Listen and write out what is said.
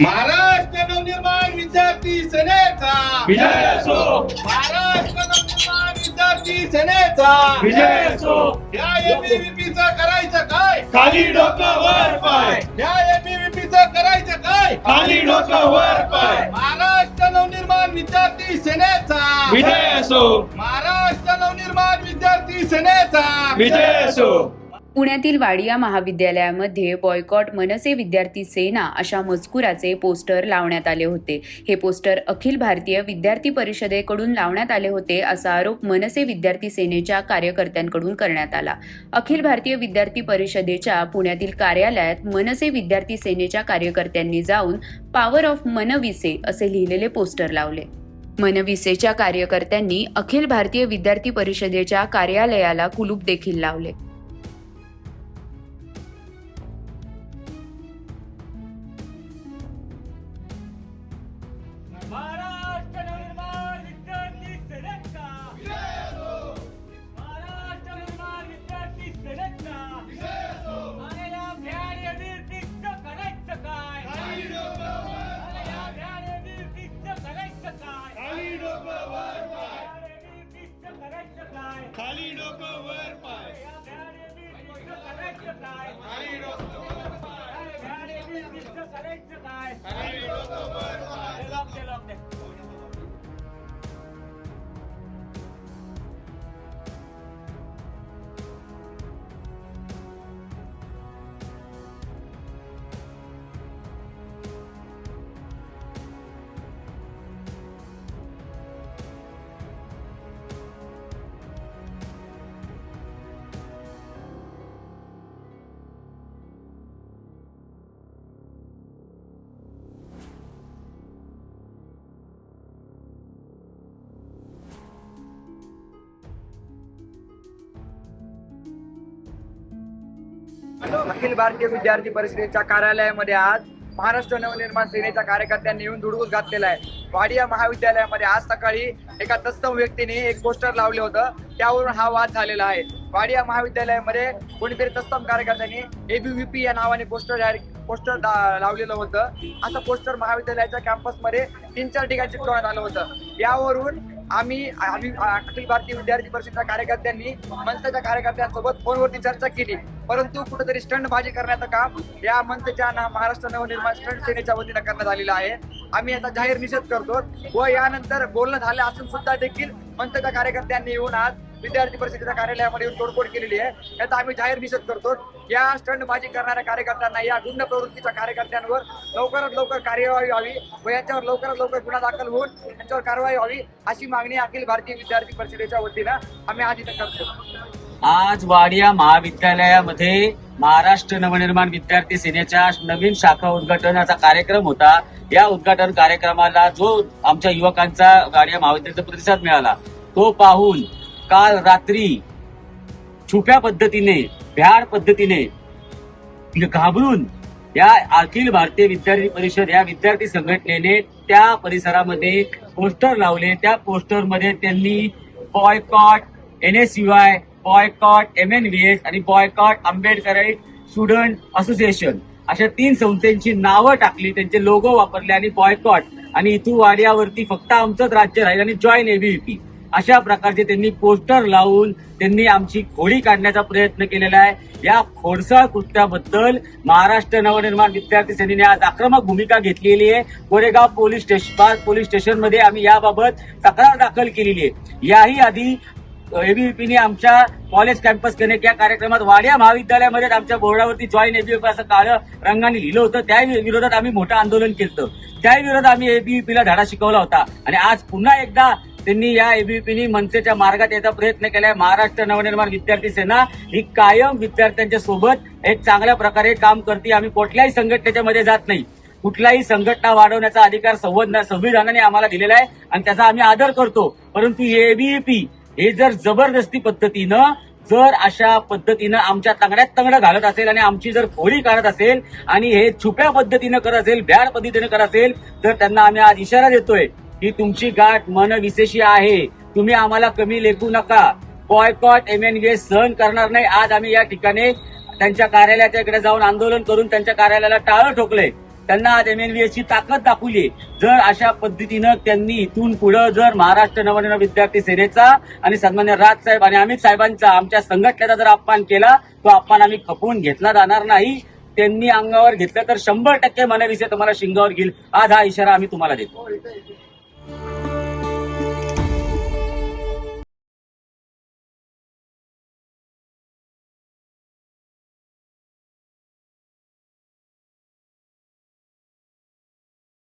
महाराष्ट्र नवनिर्माण विद्यार्थी सेनेचा. विजय असो. महाराष्ट्र नवनिर्माण विद्यार्थी सेनेचा. विजय असो. या एबीव्हीपीचा करायचं काय? खाली डोकं वर पाय. या एबीव्हीपीचा करायचं काय? खाली डोकं वर पाय. महाराष्ट्र नवनिर्माण विद्यार्थी सेनेचा. विजय असो. महाराष्ट्र नवनिर्माण विद्यार्थी सेनेचा. विजय असो. पुण्यातील वाडिया महाविद्यालयामध्ये बॉयकॉट मनसे विद्यार्थी सेना अशा मजकुराचे पोस्टर लावण्यात आले होते. हे पोस्टर अखिल भारतीय विद्यार्थी परिषदेकडून लावण्यात आले होते असा आरोप मनसे विद्यार्थी सेनेच्या कार्यकर्त्यांकडून करण्यात आला. अखिल भारतीय विद्यार्थी परिषदेच्या पुण्यातील कार्यालयात मनसे विद्यार्थी सेनेच्या कार्यकर्त्यांनी जाऊन पॉवर ऑफ मनविसे असे लिहिलेले पोस्टर लावले. मनविसेच्या कार्यकर्त्यांनी अखिल भारतीय विद्यार्थी परिषदेच्या कार्यालयाला कुलूप देखील लावले. अखिल भारतीय विद्यार्थी परिषदेच्या कार्यालयामध्ये आज महाराष्ट्र नवनिर्माण सेनेच्या कार्यकर्त्यांनी येऊन धुडगूस घातलेला आहे. वाडिया महाविद्यालयामध्ये आज सकाळी एका तत्सम व्यक्तीने एक पोस्टर लावले होतं. त्यावरून हा वाद झालेला आहे. वाडिया महाविद्यालयामध्ये कोणीतरी तत्सम कार्यकर्त्यांनी एबीव्हीपी या नावाने पोस्टर पोस्टर लावलेलं होतं. असं पोस्टर महाविद्यालयाच्या कॅम्पसमध्ये तीन चार ठिकाणी चिटकवण्यात आलं होतं. यावरून आम्ही आम्ही अखिल भारतीय विद्यार्थी परिषदेच्या कार्यकर्त्यांनी मनसेच्या कार्यकर्त्यांसोबत फोनवरती चर्चा केली. परंतु कुठेतरी स्टंटबाजी करण्याचं काम या मनसेच्या महाराष्ट्र नवनिर्माण स्टंट सेनेच्या वतीनं करण्यात आलेलं आहे. आम्ही याचा जाहीर निषेध करतो व यानंतर बोलणं झालं असून सुद्धा देखील मनसेच्या कार्यकर्त्यांनी येऊन आज विद्यार्थी परिषदेच्या कार्यालयामध्ये येऊन तोडफोड केलेली आहे. याचा आम्ही जाहीर निषेध करतो. या स्टंडबाजी करणाऱ्या कार्यकर्त्यांना या गुंड प्रवृत्तीच्या कार्यकर्त्यांवर लवकरात लवकर कार्यवाही व्हावी व याच्यावर लवकरात लवकर गुन्हा दाखल होऊन यांच्यावर कारवाई व्हावी अशी मागणी अखिल भारतीय विद्यार्थी परिषदेच्या वतीनं आम्ही आज इथं करतो. आज वाडिया महाविद्यालयामध्ये महाराष्ट्र नवनिर्माण विद्यार्थी सेनेच्या नवीन शाखा उद्घाटनाचा कार्यक्रम होता. या उद्घाटन कार्यक्रमाला जो आमच्या युवकांचा वाडिया महाविद्यालयाचा प्रतिसाद मिळाला तो पाहून काल रात्री छुप्या पद्धतीने भ्याड पद्धतीने घाबरून या अखिल भारतीय विद्यार्थी परिषद या विद्यार्थी संघटनेने त्या परिसरामध्ये पोस्टर लावले. त्या पोस्टरमध्ये त्यांनी boycott N S U I boycott M N V S आणि बॉयकॉट आंबेडकराईट स्टुडंट असोसिएशन अशा तीन संस्थांची नावं टाकली त्यांचे लोगो वापरले आणि बॉयकॉट आणि इथू वाड्यावरती फक्त आमचंच राज्य राहील आणि जॉईन एबीव्हीपी अशा प्रकारचे त्यांनी पोस्टर लावून त्यांनी आमची खोडी काढण्याचा प्रयत्न केलेला आहे. या खोडसाळ कृत्याबद्दल महाराष्ट्र नवनिर्माण विद्यार्थी सेनेने आज आक्रमक भूमिका घेतलेली आहे. कोरेगाव पोलीस स्टेशन पोलीस स्टेशनमध्ये आम्ही याबाबत तक्रार दाखल केलेली आहे. याही आधी एबीव्हीपीने आमच्या कॉलेज कॅम्पस कनेक्ट या कार्यक्रमात वाड्या महाविद्यालयामध्ये आमच्या बोर्डावरती जॉईन एबीव्हीपी असं काळं रंगाने लिहिलं होतं. त्या विरोधात आम्ही मोठं आंदोलन केलं त्या विरोधात आम्ही एबीव्हीपीला धडा शिकवला होता. आणि आज पुन्हा एकदा त्यांनी या एबीपीनी मनसेच्या मार्गात याचा प्रयत्न केलाय. महाराष्ट्र नवनिर्माण विद्यार्थी सेना ही कायम विद्यार्थ्यांच्या सोबत एक चांगल्या प्रकारे काम करते. आम्ही कुठल्याही संघटनेच्या मध्ये जात नाही. कुठलाही संघटना वाढवण्याचा अधिकार संविधान संविधानाने आम्हाला दिलेला आहे आणि त्याचा आम्ही आदर करतो. परंतु एबीपी हे जर जबरदस्ती पद्धतीनं जर अशा पद्धतीनं आमच्या तंगड्यात तंगडं घालत असेल आणि आमची जर खोडी काढत असेल आणि हे छुप्या पद्धतीनं करत असेल भ्याड पद्धतीनं करत असेल तर त्यांना आम्ही आज इशारा देतोय. ही तुमची गाठ मन विशेषी आहे. तुम्ही आम्हाला कमी लेखू नका. बॉयकॉट एम एन सहन करणार नाही. आज आम्ही या ठिकाणी त्यांच्या कार्यालयाच्या इकडे जाऊन आंदोलन करून त्यांच्या कार्यालयाला टाळं ठोकलंय त्यांना आज एम एमएनव्हीएस ची ताकद दाखवली. जर अशा पद्धतीनं त्यांनी इथून पुढे जर महाराष्ट्र नवनिर्माण विद्यार्थी सेनेचा आणि सन्मान्य राज साहेब आणि अमित साहेबांचा आमच्या संघटनेचा जर अपमान केला तो अपमान आम्ही खपवून घेतला जाणार नाही. त्यांनी अंगावर घेतलं तर शंभर टक्के मनविषय तुम्हाला शिंगावर घेईल. आज हा इशारा आम्ही तुम्हाला देतो.